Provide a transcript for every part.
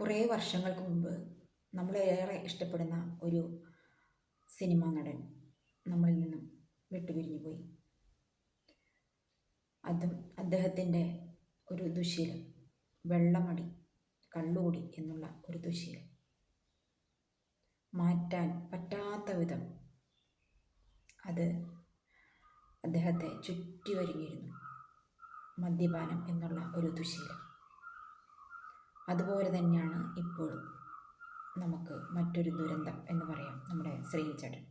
കുറേ വർഷങ്ങൾക്ക് മുമ്പ് നമ്മളേറെ ഇഷ്ടപ്പെടുന്ന ഒരു സിനിമാ നടൻ നമ്മളിൽ നിന്നും വിട്ടുപിരിഞ്ഞു പോയി. അതും അദ്ദേഹത്തിന്റെ ഒരു ദുശീലം വെള്ളമടി കള്ളുകൂടി എന്നുള്ള ഒരു ദുശീലം. മാറ്റാൻ പറ്റാത്ത വിധം അത് അദ്ദേഹത്തെ ചുറ്റി വരിഞ്ഞിരുന്നു മദ്യപാനം എന്നുള്ള ഒരു ദുശീലം. അതുപോലെ തന്നെയാണ് ഇപ്പോഴും നമുക്ക് മറ്റൊരു ദുരന്തം എന്ന് പറയാം നമ്മുടെ ശ്രീചേട്ടൻ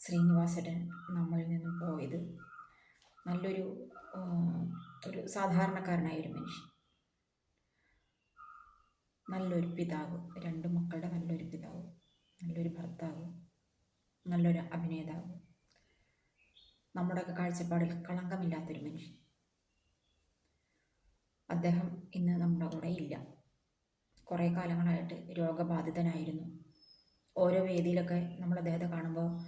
ശ്രീനിവാസേട്ടൻ നമ്മളിൽ നിന്നും പോയത് നല്ലൊരു ഒരു സാധാരണക്കാരനായ ഒരു മനുഷ്യൻ. നല്ലൊരു പിതാവ് രണ്ട് മക്കളുടെ നല്ലൊരു പിതാവ് നല്ലൊരു ഭർത്താവ് നല്ലൊരു അഭിനേതാവ്. നമ്മുടെയൊക്കെ കാഴ്ചപ്പാടിൽ കളങ്കമില്ലാത്തൊരു മനുഷ്യൻ. അദ്ദേഹം ഇന്ന് നമ്മുടെ കൂടെ ഇല്ല. കുറേ കാലങ്ങളായിട്ട് രോഗബാധിതനായിരുന്നു. ഓരോ വേദിയിലൊക്കെ നമ്മൾ അദ്ദേഹത്തെ കാണുമ്പോൾ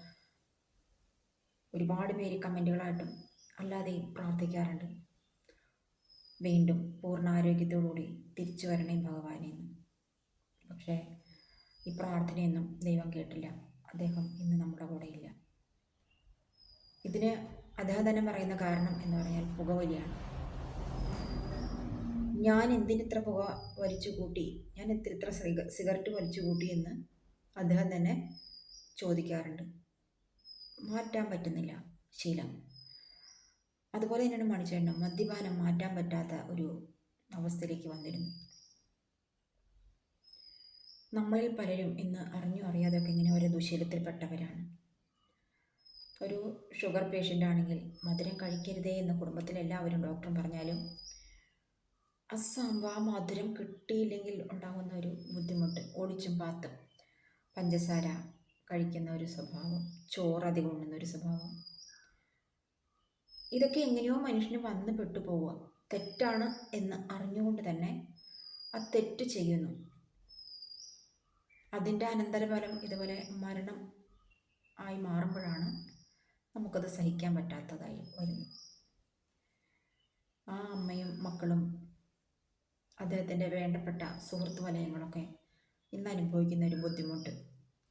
ഒരുപാട് പേര് കമന്റുകളായിട്ടും അല്ലാതെയും പ്രാർത്ഥിക്കാറുണ്ട്. വീണ്ടും പൂർണാരോഗ്യത്തോടുകൂടി തിരിച്ചു വരണേ ഭഗവാനെന്ന്. പക്ഷേ ഈ പ്രാർത്ഥനയൊന്നും ദൈവം കേട്ടില്ല. അദ്ദേഹം ഇന്ന് നമ്മുടെ കൂടെ ഇല്ല. ഇതിന് അദ്ദേഹം തന്നെ പറയുന്ന കാരണം എന്ന് പറഞ്ഞാൽ പുകവലിയാണ്. ഞാൻ എന്തിനിത്ര പുക വലിച്ചു കൂട്ടി? ഞാൻ ഇത്ര ഇത്ര സിഗ സിഗരറ്റ് വലിച്ചു കൂട്ടി എന്ന് അദ്ദേഹം തന്നെ ചോദിക്കാറുണ്ട്. മാറ്റാൻ പറ്റുന്നില്ല ശീലം. അതുപോലെ തന്നെയാണ് മണിച്ചേട്ടൻ മദ്യപാനം മാറ്റാൻ പറ്റാത്ത ഒരു അവസ്ഥയിലേക്ക് വന്നിരുന്നു. നമ്മളിൽ പലരും ഇന്ന് അറിഞ്ഞോ അറിയാതെയൊക്കെ ഇങ്ങനെ ഒരു ദുശീലത്തിൽപ്പെട്ടവരാണ്. ഒരു ഷുഗർ പേഷ്യന്റ് ആണെങ്കിൽ മധുരം കഴിക്കരുതേ എന്ന് കുടുംബത്തിലെല്ലാവരും ഡോക്ടറും പറഞ്ഞാലും അസാമ്പ് ആ മധുരം കിട്ടിയില്ലെങ്കിൽ ഉണ്ടാകുന്ന ഒരു ബുദ്ധിമുട്ട്. ഓടിച്ചും പാത്തും. പഞ്ചസാര കഴിക്കുന്ന ഒരു സ്വഭാവം. ചോറ് അധികം ഉണ്ണുന്ന ഒരു സ്വഭാവം. ഇതൊക്കെ എങ്ങനെയോ മനുഷ്യന് വന്ന് പെട്ടുപോവുക. തെറ്റാണ് എന്ന് അറിഞ്ഞുകൊണ്ട് തന്നെ ആ തെറ്റ് ചെയ്യുന്നു. അതിന്റെ അനന്തരഫലം ഇതുപോലെ മരണം ആയി മാറുമ്പോഴാണ് നമുക്കത് സഹിക്കാൻ പറ്റാത്തതായി വരുന്നത്. ആ അമ്മയും മക്കളും അദ്ദേഹത്തിന്റെ വേണ്ടപ്പെട്ട സുഹൃത്ത് വലയങ്ങളൊക്കെ ഇന്ന് അനുഭവിക്കുന്ന ഒരു ബുദ്ധിമുട്ട്.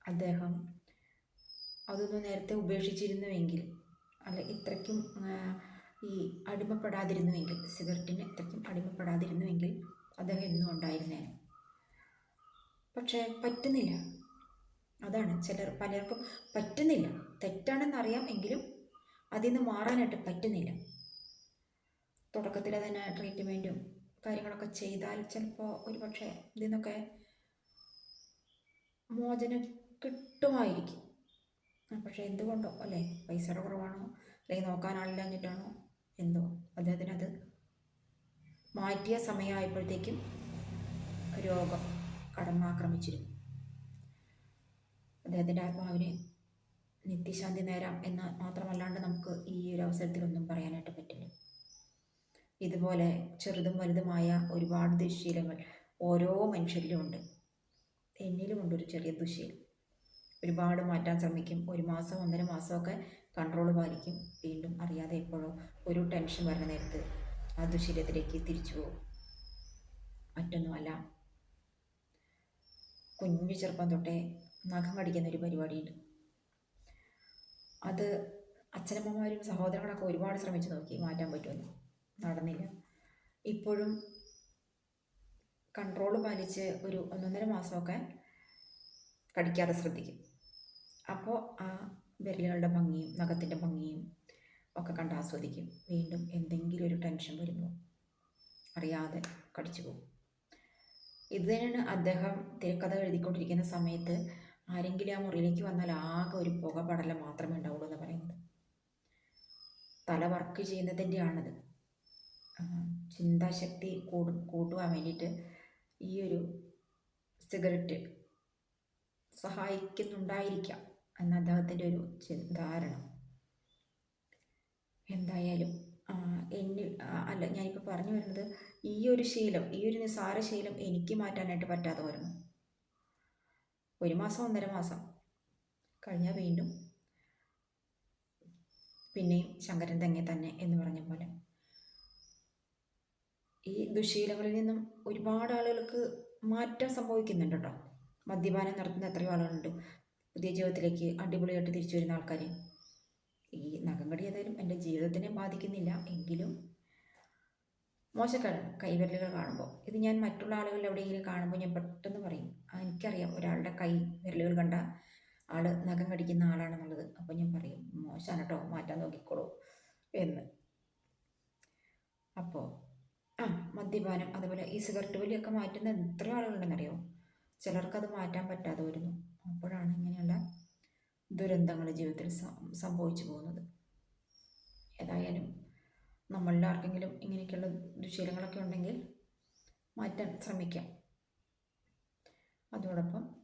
അദ്ദേഹം അതൊന്നും നേരത്തെ ഉപേക്ഷിച്ചിരുന്നുവെങ്കിൽ അല്ല ഇത്രയ്ക്കും ഈ അടിമപ്പെടാതിരുന്നുവെങ്കിൽ സിഗരറ്റിന് ഇത്രയ്ക്കും അടിമപ്പെടാതിരുന്നുവെങ്കിൽ അദ്ദേഹം ഇന്നും ഉണ്ടായിരുന്നേനെ. പക്ഷേ പറ്റുന്നില്ല. അതാണ് ചിലർ പലർക്കും പറ്റുന്നില്ല. തെറ്റാണെന്നറിയാം എങ്കിലും അതിൽ നിന്ന് മാറാനായിട്ട് പറ്റുന്നില്ല. തുടക്കത്തിൽ തന്നെ ട്രീറ്റ്മെന്റും കാര്യങ്ങളൊക്കെ ചെയ്താൽ ചിലപ്പോൾ ഒരു പക്ഷേ ഇതിൽ നിന്നൊക്കെ മോചനം കിട്ടുമായിരിക്കും. പക്ഷെ എന്തുകൊണ്ടോ? അല്ലേ? പൈസയുടെ കുറവാണോ? അല്ലെങ്കിൽ നോക്കാൻ ആളില്ലാഞ്ഞിട്ടാണോ? എന്തോ? അദ്ദേഹത്തിനത് മാറ്റിയ സമയമായപ്പോഴത്തേക്കും രോഗം കടന്നാക്രമിച്ചിരുന്നു. അദ്ദേഹത്തിന്റെ ആത്മാവിനെ നിത്യശാന്തി നേരാം എന്ന് മാത്രമല്ലാണ്ട് നമുക്ക് ഈ ഒരു അവസരത്തിലൊന്നും പറയാനായിട്ട് പറ്റില്ല. ഇതുപോലെ ചെറുതും വലുതുമായ ഒരുപാട് ദുശീലങ്ങൾ ഓരോ മനുഷ്യരിലും ഉണ്ട്. എന്നിലുമുണ്ട് ഒരു ചെറിയ ദുശീലം. ഒരുപാട് മാറ്റാൻ ശ്രമിക്കും. ഒരു മാസം ഒന്നര മാസമൊക്കെ കൺട്രോൾ പാലിക്കും. വീണ്ടും അറിയാതെ എപ്പോഴോ ഒരു ടെൻഷൻ വരുന്ന നേരത്ത് ആ ദുശീലത്തിലേക്ക് തിരിച്ചു പോകും. മറ്റൊന്നുമല്ല. കുഞ്ഞു ചെറുപ്പം തൊട്ടേ നഖം കടിക്കുന്ന ഒരു പരിപാടിയുണ്ട്. അത് അച്ഛനമ്മമാരും സഹോദരങ്ങളൊക്കെ ഒരുപാട് ശ്രമിച്ചു നോക്കി മാറ്റാൻ പറ്റുമെന്ന്. നടന്നില്ല. ഇപ്പോഴും കൺട്രോൾ പാലിച്ച് ഒരു ഒന്നൊന്നര മാസമൊക്കെ കടിക്കാതെ ശ്രദ്ധിക്കും. അപ്പോൾ ആ വിരലുകളുടെ ഭംഗിയും നഖത്തിന്റെ ഭംഗിയും ഒക്കെ കണ്ട് ആസ്വദിക്കും. വീണ്ടും എന്തെങ്കിലും ഒരു ടെൻഷൻ വരുമ്പോൾ അറിയാതെ കടിച്ചു പോകും. ഇത് തന്നെയാണ് അദ്ദേഹം തിരക്കഥ എഴുതിക്കൊണ്ടിരിക്കുന്ന സമയത്ത് ആരെങ്കിലും ആ മുറിയിലേക്ക് വന്നാൽ ആകെ ഒരു പുക പടലം മാത്രമേ ഉണ്ടാവുള്ളൂ എന്ന് പറയുന്നത്. തല വർക്ക് ചെയ്യുന്നതിന്റെയാണത്. ചിന്താശക്തി കൂടു കൂട്ടുവാൻ വേണ്ടിയിട്ട് ഈ ഒരു സിഗരറ്റ് സഹായിക്കുന്നുണ്ടായിരിക്കാം എന്ന അദ്ദേഹത്തിന്റെ ഒരു ധാരണ എന്തായാലും എന്നിൽ അല്ല ഞാനിപ്പോൾ പറഞ്ഞു വരുന്നത് ഈ ഒരു ശീലം ഈ ഒരു നിസ്സാര ശീലം എനിക്ക് മാറ്റാനായിട്ട് പറ്റാതെ വരുന്നു. ഒരു മാസം ഒന്നര മാസം കഴിഞ്ഞാൽ വീണ്ടും പിന്നെയും ശങ്കരൻ തെങ്ങെ തന്നെ എന്ന് പറഞ്ഞ പോലെ. ഈ ദുശീലങ്ങളിൽ നിന്നും ഒരുപാട് ആളുകൾക്ക് മാറ്റം സംഭവിക്കുന്നുണ്ട് കേട്ടോ മദ്യപാനം നടത്തുന്ന എത്രയോ ആളുകളുണ്ട്. പുതിയ ജീവിതത്തിലേക്ക് അടിപൊളിയായിട്ട് തിരിച്ചു വരുന്ന ആൾക്കാർ ഈ നഖം കടി ഏതായാലും എന്റെ ജീവിതത്തിനെ ബാധിക്കുന്നില്ല. എങ്കിലും മോശക്കാണ് കൈവിരലുകൾ കാണുമ്പോൾ. ഇത് ഞാൻ മറ്റുള്ള ആളുകളിൽ എവിടെയെങ്കിലും കാണുമ്പോൾ ഞാൻ പെട്ടെന്ന് പറയും എനിക്കറിയാം ഒരാളുടെ കൈ വിരലുകൾ കണ്ട ആൾ നഖം കടിക്കുന്ന ആളാണെന്നുള്ളത്. അപ്പോൾ ഞാൻ പറയും മോശമാണ് കേട്ടോ മാറ്റാൻ നോക്കിക്കോളൂ എന്ന്. അപ്പോൾ മദ്യപാനം അതുപോലെ ഈ സിഗരറ്റ് വലിയൊക്കെ മാറ്റുന്ന എത്ര ആളുകളുണ്ടെന്നറിയോ? ചിലർക്കത് മാറ്റാൻ പറ്റാതെ വരുന്നു അപ്പോഴാണ് ഇങ്ങനെയുള്ള ദുരന്തങ്ങൾ ജീവിതത്തിൽ സംഭവിച്ചു പോകുന്നത്. ഏതായാലും നമ്മളിൽ ആർക്കെങ്കിലും ഇങ്ങനെയൊക്കെയുള്ള ദുശീലങ്ങളൊക്കെ ഉണ്ടെങ്കിൽ മാറ്റാൻ ശ്രമിക്കാം. അതോടൊപ്പം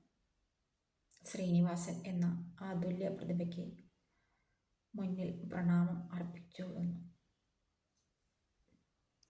ശ്രീനിവാസൻ എന്ന അതുല്യ പ്രതിഭയ്ക്ക് മുന്നിൽ പ്രണാമം അർപ്പിച്ചു എന്ന്.